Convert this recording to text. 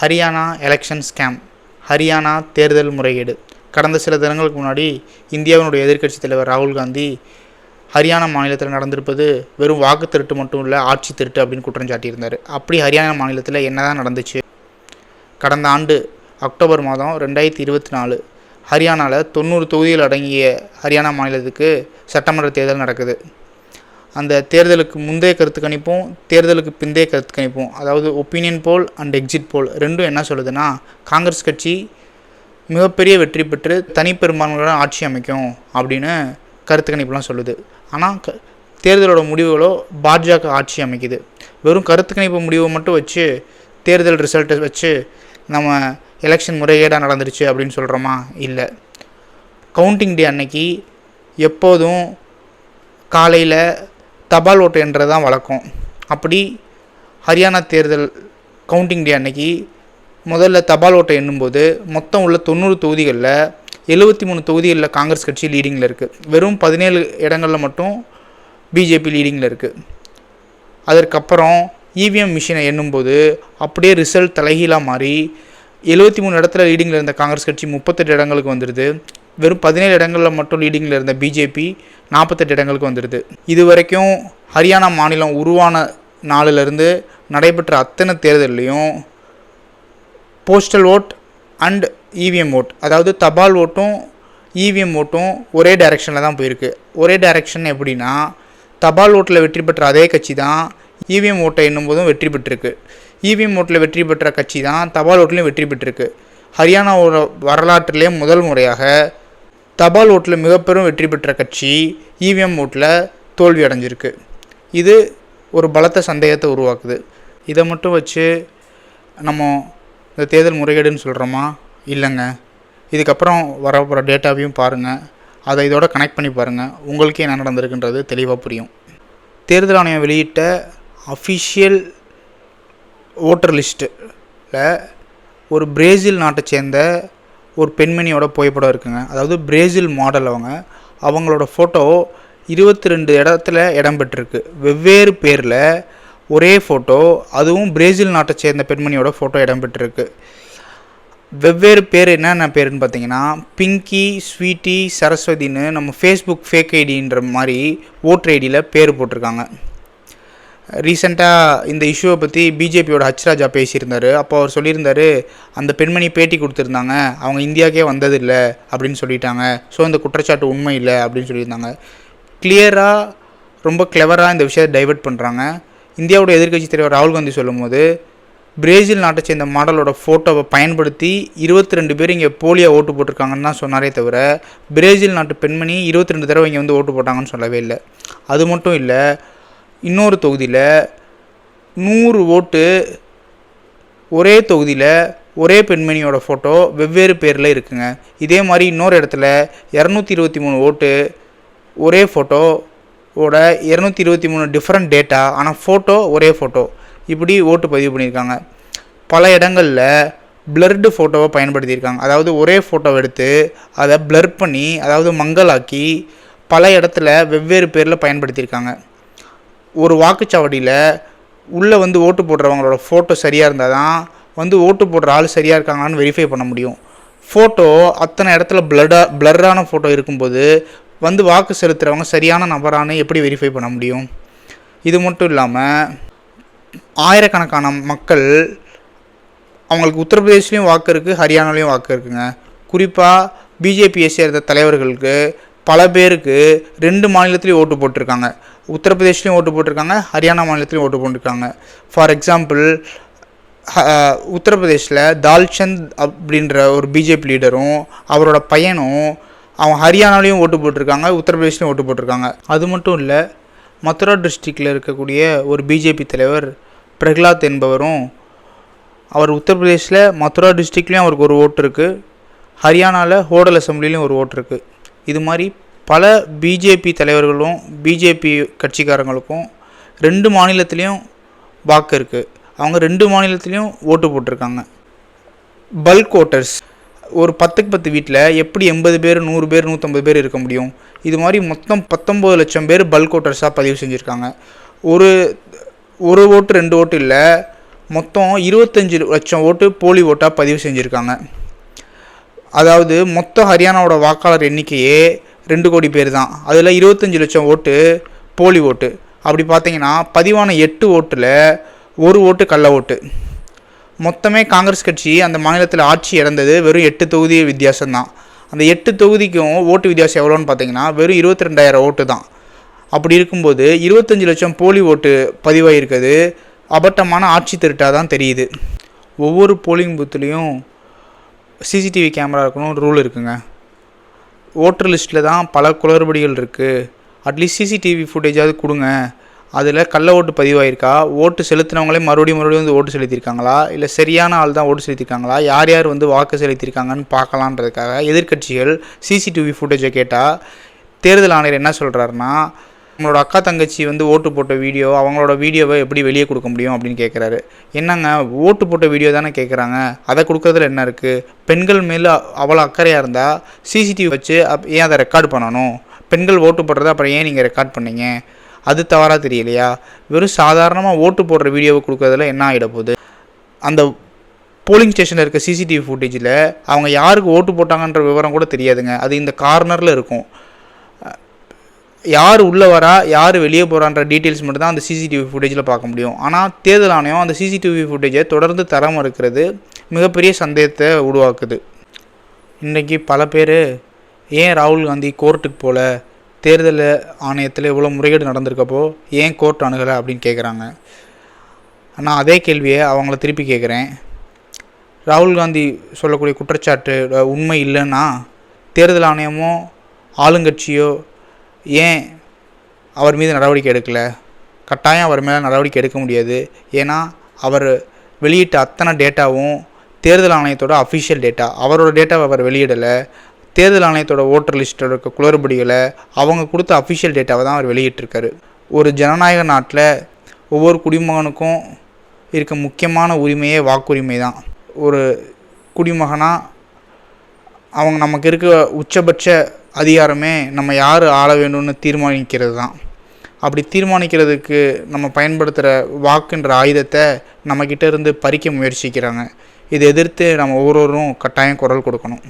Haryana election scam Haryana தேர்தல் முறைகேடு. கடந்த சில தினங்களுக்கு முன்னாடி இந்தியாவினுடைய எதிர்க்கட்சித் தலைவர் ராகுல் காந்தி ஹரியானா மாநிலத்தில் நடந்திருப்பது வெறும் வாக்கு திருட்டு மட்டும் இல்லை ஆட்சி திருட்டு அப்படின்னு குற்றம் சாட்டியிருந்தார். அப்படி ஹரியானா மாநிலத்தில் என்னதான் நடந்துச்சு? கடந்த ஆண்டு அக்டோபர் மாதம் ரெண்டாயிரத்தி இருபத்தி நாலு ஹரியானாவில் தொண்ணூறு தொகுதிகள் அடங்கிய ஹரியானா மாநிலத்துக்கு சட்டமன்ற தேர்தல் நடக்குது. அந்த தேர்தலுக்கு முந்தைய கருத்து கணிப்பும் தேர்தலுக்கு பிந்தைய கருத்து கணிப்பும். அதாவது opinion poll and exit poll ரெண்டும் என்ன சொல்லுதுன்னா காங்கிரஸ் கட்சி மிகப்பெரிய வெற்றி பெற்று தனிப்பெரும்பான்மையுடன் ஆட்சி அமைக்கும் அப்படின்னு கருத்து கணிப்புலாம் சொல்லுது. ஆனால் க தேர்தலோட முடிவுகளோ பாஜக ஆட்சி அமைக்குது. வெறும் கருத்து கணிப்பு முடிவை மட்டும் வச்சு தேர்தல் ரிசல்ட்டை வச்சு நம்ம எலெக்ஷன் முறைகேடாக நடந்துருச்சு அப்படின்னு சொல்கிறோமா இல்லை. கவுண்டிங் டே அன்னைக்கு எப்போதும் காலையில் தபால் ஓட்டு என்றது தான் வழக்கம். அப்படி ஹரியானா தேர்தல் கவுண்டிங் டே அன்னைக்கு முதல்ல தபால் ஓட்டை எண்ணும்போது மொத்தம் உள்ள தொண்ணூறு தொகுதிகளில் எழுபத்தி மூணு தொகுதிகளில் காங்கிரஸ் கட்சி லீடிங்கில் இருக்குது வெறும் பதினேழு இடங்களில் மட்டும் பிஜேபி லீடிங்கில் இருக்குது அதற்கப்புறம் இவிஎம் மிஷினை எண்ணும்போது அப்படியே ரிசல்ட் தலைகீழாக மாறி எழுபத்தி மூணு இடத்துல லீடிங்கில் இருந்த காங்கிரஸ் கட்சி முப்பத்தெட்டு இடங்களுக்கு வந்துடுது வெறும் பதினேழு இடங்களில் மட்டும் லீடிங்கில் இருந்த பிஜேபி நாற்பத்தெட்டு இடங்களுக்கு வந்துடுது. இது வரைக்கும் ஹரியானா மாநிலம் உருவான நாளிலிருந்து நடைபெற்ற அத்தனை தேர்தல்லையும் postal vote and EVM vote அதாவது தபால் ஓட்டும் இவிஎம் ஓட்டும் ஒரே டைரெக்ஷனில் தான் போயிருக்கு. ஒரே டைரெக்ஷன் எப்படின்னா தபால் ஓட்டில் வெற்றி பெற்ற அதே கட்சி தான் இவிஎம் ஓட்டை என்னும் போதும் வெற்றி பெற்றிருக்கு. இவிஎம் ஓட்டில் வெற்றி பெற்ற கட்சி தான் தபால் ஓட்டிலையும் வெற்றி பெற்றிருக்கு. ஹரியானாவோட வரலாற்றிலே முதல் முறையாக தபால் ஓட்டில் மிகப்பெரும் வெற்றி பெற்ற கட்சி இவிஎம் ஓட்டில் தோல்வி அடைஞ்சிருக்கு. இது ஒரு பலத்த சந்தேகத்தை உருவாக்குது. இதை மட்டும் வச்சு நம்ம இந்த தேர்தல் முறைகேடுன்னு சொல்கிறோமா இல்லைங்க. இதுக்கப்புறம் வரப்போகிற டேட்டாவையும் பாருங்கள் அதை இதோட கனெக்ட் பண்ணி பாருங்கள் உங்களுக்கே என்ன நடந்திருக்குன்றது தெளிவாக புரியும். தேர்தல் ஆணையம் வெளியிட்ட அஃபிஷியல் ஓட்டர் லிஸ்ட்டில் ஒரு பிரேசில் நாட்டை சேர்ந்த ஒரு பெண்மணியோட புகைப்படம் இருக்குங்க. அதாவது பிரேசில் மாடல் அவங்க. அவங்களோட ஃபோட்டோ இருபத்தி ரெண்டு இடத்துல இடம் பெற்றிருக்கு. வெவ்வேறு பேரில் ஒரே ஃபோட்டோ அதுவும் பிரேசில் நாட்டை சேர்ந்த பெண்மணியோட ஃபோட்டோ இடம் பெற்றிருக்கு. வெவ்வேறு பேர் என்னென்ன பேருன்னு பார்த்தீங்கன்னா பிங்கி ஸ்வீட்டி சரஸ்வதின்னு நம்ம ஃபேஸ்புக் ஃபேக் ஐடின்ற மாதிரி ஓட்டர் ஐடியில் பேர் போட்டிருக்காங்க. ரீசெண்டாக இந்த இஷ்யூவை பற்றி பிஜேபியோட ஹச்ராஜா பேசியிருந்தார். அப்போ அவர் சொல்லியிருந்தார் அந்த பெண்மணி பேட்டி கொடுத்துருந்தாங்க. அவங்க இந்தியாவுக்கே வந்ததில்லை அப்படின்னு சொல்லிட்டாங்க. ஸோ இந்த குற்றச்சாட்டு உண்மை இல்லை அப்படின்னு சொல்லியிருந்தாங்க. கிளியராக ரொம்ப கிளவராக இந்த விஷயத்தை டைவெர்ட் பண்ணுறாங்க இந்தியாவோட எதிர்க்கட்சி தலைவர் ராகுல் காந்தி சொல்லும்போது பிரேசில் நாட்டை சேர்ந்த மாடலோட ஃபோட்டோவை பயன்படுத்தி இருபத்தி ரெண்டு பேர் இங்கே போலியாக ஓட்டு போட்டிருக்காங்கன்னு தான் சொன்னாரே தவிர பிரேசில் நாட்டு பெண்மணி இருபத்தி ரெண்டு தடவை இங்கே வந்து ஓட்டு போட்டாங்கன்னு சொல்லவே இல்லை. அது மட்டும் இல்லை இன்னொரு தொகுதியில் நூறு ஓட்டு ஒரே தொகுதியில் ஒரே பெண்மணியோட ஃபோட்டோ வெவ்வேறு பேரில் இருக்குங்க. இதே மாதிரி இன்னொரு இடத்துல இரநூத்தி இருபத்தி மூணு ஓட்டு ஒரே ஃபோட்டோவோட இரநூத்தி இருபத்தி மூணு டிஃப்ரெண்ட் டேட்டா ஆனால் ஃபோட்டோ ஒரே ஃபோட்டோ இப்படி ஓட்டு பதிவு பண்ணியிருக்காங்க. பல இடங்களில் பிளர்டு ஃபோட்டோவை பயன்படுத்தியிருக்காங்க. அதாவது ஒரே ஃபோட்டோவை எடுத்து அதை பிளர் பண்ணி அதாவது மங்கலாக்கி பல இடத்துல வெவ்வேறு பேரில் பயன்படுத்தியிருக்காங்க. ஒரு வாக்குச்சாவடியில் உள்ளே வந்து ஓட்டு போடுறவங்களோட ஃபோட்டோ சரியாக இருந்தால் தான் வந்து ஓட்டு போடுற ஆள் சரியாக இருக்காங்களான்னு வெரிஃபை பண்ண முடியும். ஃபோட்டோ அத்தனை இடத்துல ப்ளடாக ப்ளர்ரான ஃபோட்டோ இருக்கும்போது வந்து வாக்கு செலுத்துகிறவங்க சரியான நபரானு எப்படி வெரிஃபை பண்ண முடியும்? இது மட்டும் இல்லாமல் ஆயிரக்கணக்கான மக்கள் அவங்களுக்கு உத்தரப்பிரதேஷ்லேயும் வாக்கு இருக்குது ஹரியானாலையும் வாக்கு இருக்குங்க. குறிப்பாக பிஜேபியை சேர்ந்த தலைவர்களுக்கு பல பேருக்கு ரெண்டு மாநிலத்திலையும் ஓட்டு போட்டிருக்காங்க. உத்தரப்பிரதேஷ்லேயும் ஓட்டு போட்டிருக்காங்க ஹரியானா மாநிலத்திலையும் ஓட்டு போட்டிருக்காங்க. ஃபார் எக்ஸாம்பிள் உத்தரப்பிரதேஷில் தால்சந்த் அப்படின்ற ஒரு பிஜேபி லீடரும் அவரோட பையனும் அவன் ஹரியானாலையும் ஓட்டு போட்டிருக்காங்க உத்தரப்பிரதேஷ்லையும் ஓட்டு போட்டிருக்காங்க. அது மட்டும் இல்லை மதுரா டிஸ்ட்ரிக்டில் இருக்கக்கூடிய ஒரு பிஜேபி தலைவர் பிரகலாத் என்பவரும் அவர் உத்தரப்பிரதேஷில் மதுரா டிஸ்ட்ரிக்ட்லேயும் அவருக்கு ஒரு ஓட்டு இருக்குது ஹரியானாவில் ஹோடல் அசம்பிளிலையும் ஒரு ஓட்டு இருக்குது இது மாதிரி பல பிஜேபி தலைவர்களும் பிஜேபி கட்சிக்காரங்களுக்கும் ரெண்டு மாநிலத்திலையும் வாக்கு இருக்குது அவங்க ரெண்டு மாநிலத்திலையும் ஓட்டு போட்டிருக்காங்க. பல்க் ஓட்டர்ஸ் ஒரு பத்துக்கு பத்து வீட்டில் எப்படி எண்பது பேர் நூறு பேர் நூற்றம்பது பேர் இருக்க முடியும்? இது மாதிரி மொத்தம் பத்தொம்பது லட்சம் பேர் பல்க் ஓட்டர்ஸாக பதிவு செஞ்சுருக்காங்க. ஒரு ஒரு ஓட்டு ரெண்டு ஓட்டு இல்லை. மொத்தம் இருபத்தஞ்சி லட்சம் ஓட்டு போலி ஓட்டாக பதிவு செஞ்சுருக்காங்க. அதாவது மொத்த ஹரியானாவோட வாக்காளர் எண்ணிக்கையே ரெண்டு கோடி பேர் தான். அதில் இருபத்தஞ்சி லட்சம் ஓட்டு போலி ஓட்டு. அப்படி பார்த்தீங்கன்னா பதிவான எட்டு ஓட்டில் ஒரு ஓட்டு கள்ள ஓட்டு. மொத்தமே காங்கிரஸ் கட்சி அந்த மாநிலத்தில் ஆட்சி இறந்தது வெறும் எட்டு தொகுதி வித்தியாசம்தான் அந்த எட்டு தொகுதிக்கும் ஓட்டு வித்தியாசம் எவ்வளோன்னு பார்த்தீங்கன்னா வெறும் இருபத்தி ரெண்டாயிரம் ஓட்டு தான். அப்படி இருக்கும்போது இருபத்தஞ்சி லட்சம் போலி ஓட்டு பதிவாகிருக்கிறது அபட்டமான ஆட்சி திருட்டாக தான் தெரியுது. ஒவ்வொரு போலிங் பூத்துலேயும் சிசிடிவி கேமரா இருக்கணும் ரூல் இருக்குங்க. ஓட்டர் லிஸ்ட்டில் தான் பல குளறுபடிகள் இருக்குது அட்லீஸ்ட் சிசிடிவி ஃபுட்டேஜாவது கொடுங்க. அதில் கள்ள ஓட்டு பதிவாயிருக்கா? ஓட்டு செலுத்தினவங்களே மறுபடியும் மறுபடியும் வந்து ஓட்டு செலுத்தியிருக்காங்களா? இல்லை சரியான ஆள் தான் ஓட்டு செலுத்தியிருக்காங்களா? யார் யார் வந்து வாக்கு செலுத்தியிருக்காங்கன்னு பார்க்கலான்றதுக்காக எதிர்க்கட்சிகள் சிசிடிவி ஃபுட்டேஜை கேட்டால் தேர்தல் ஆணையர் என்ன சொல்கிறாருன்னா நம்மளோட அக்கா தங்கச்சி வந்து ஓட்டு போட்ட வீடியோ அவங்களோட வீடியோவை எப்படி வெளியே கொடுக்க முடியும் அப்படின்னு கேட்குறாரு என்னங்க ஓட்டு போட்ட வீடியோ தானே கேட்குறாங்க அதை கொடுக்குறதுல என்ன இருக்குது பெண்கள் மேலே அவ்வளோ அக்கறையாக இருந்தால் சிசிடிவி வச்சு அப் ஏன் அதை ரெக்கார்ட் பண்ணணும்? பெண்கள் ஓட்டு போடுறத அப்புறம் ஏன் நீங்கள் ரெக்கார்ட் பண்ணீங்க? அது தவறாக தெரியலையா? வெறும் சாதாரணமாக ஓட்டு போடுற வீடியோவை கொடுக்குறதுல என்ன ஆகிட போகுது? அந்த போலிங் ஸ்டேஷனில் இருக்க சிசிடிவி ஃபுட்டேஜில் அவங்க யாருக்கு ஓட்டு போட்டாங்கன்ற விவரம் கூட தெரியாதுங்க. அது இந்த கார்னரில் இருக்கும். யார் உள்ளே வரா யார் வெளியே போகிறான்ற டீட்டெயில்ஸ் மட்டும் தான் அந்த சிசிடிவி ஃபுட்டேஜில் பார்க்க முடியும். ஆனால் தேர்தல் ஆணையம் அந்த சிசிடிவி ஃபுட்டேஜை தொடர்ந்து தர மறுக்கிறது மிகப்பெரிய சந்தேகத்தை உருவாக்குது. இன்றைக்கி பல பேர் ஏன் ராகுல் காந்தி கோர்ட்டுக்கு போகல தேர்தல் ஆணையத்தில் இவ்வளோ முறைகேடு நடந்திருக்கப்போ ஏன் கோர்ட் அணுகலை அப்படின்னு கேட்குறாங்க நான் அதே கேள்வியை அவங்கள திருப்பி கேட்குறேன் ராகுல் காந்தி சொல்லக்கூடிய குற்றச்சாட்டு உண்மை இல்லைன்னா தேர்தல் ஆணையமோ ஆளுங்கட்சியோ ஏன் அவர் மீது நடவடிக்கை எடுக்கலை? கட்டாயம் அவர் மேலே நடவடிக்கை எடுக்க முடியாது. ஏன்னா அவர் வெளியிட்ட அத்தனை டேட்டாவும் தேர்தல் ஆணையத்தோட அஃபிஷியல் டேட்டா அவரோட டேட்டாவை அவர் வெளியிடலை. தேர்தல் ஆணையத்தோட ஓட்டர் லிஸ்ட்டில் இருக்க குளறுபடிகளை அவங்க கொடுத்த அஃபிஷியல் டேட்டாவை தான் அவர் வெளியிட்டிருக்காரு. ஒரு ஜனநாயக நாட்டில் ஒவ்வொரு குடிமகனுக்கும் இருக்க முக்கியமான உரிமையே வாக்குரிமை தான். ஒரு குடிமகனாக அவங்க நமக்கு இருக்க உச்சபட்ச அதிகாரமே நம்ம யார் ஆள வேண்டும்னு தீர்மானிக்கிறது தான் அப்படி தீர்மானிக்கிறதுக்கு நம்ம பயன்படுத்துகிற வாக்குன்ற ஆயுதத்தை நம்மக்கிட்ட இருந்து பறிக்க முயற்சிக்கிறாங்க. இதை எதிர்த்து நம்ம ஒவ்வொருவரும் கட்டாயம் குரல் கொடுக்கணும்.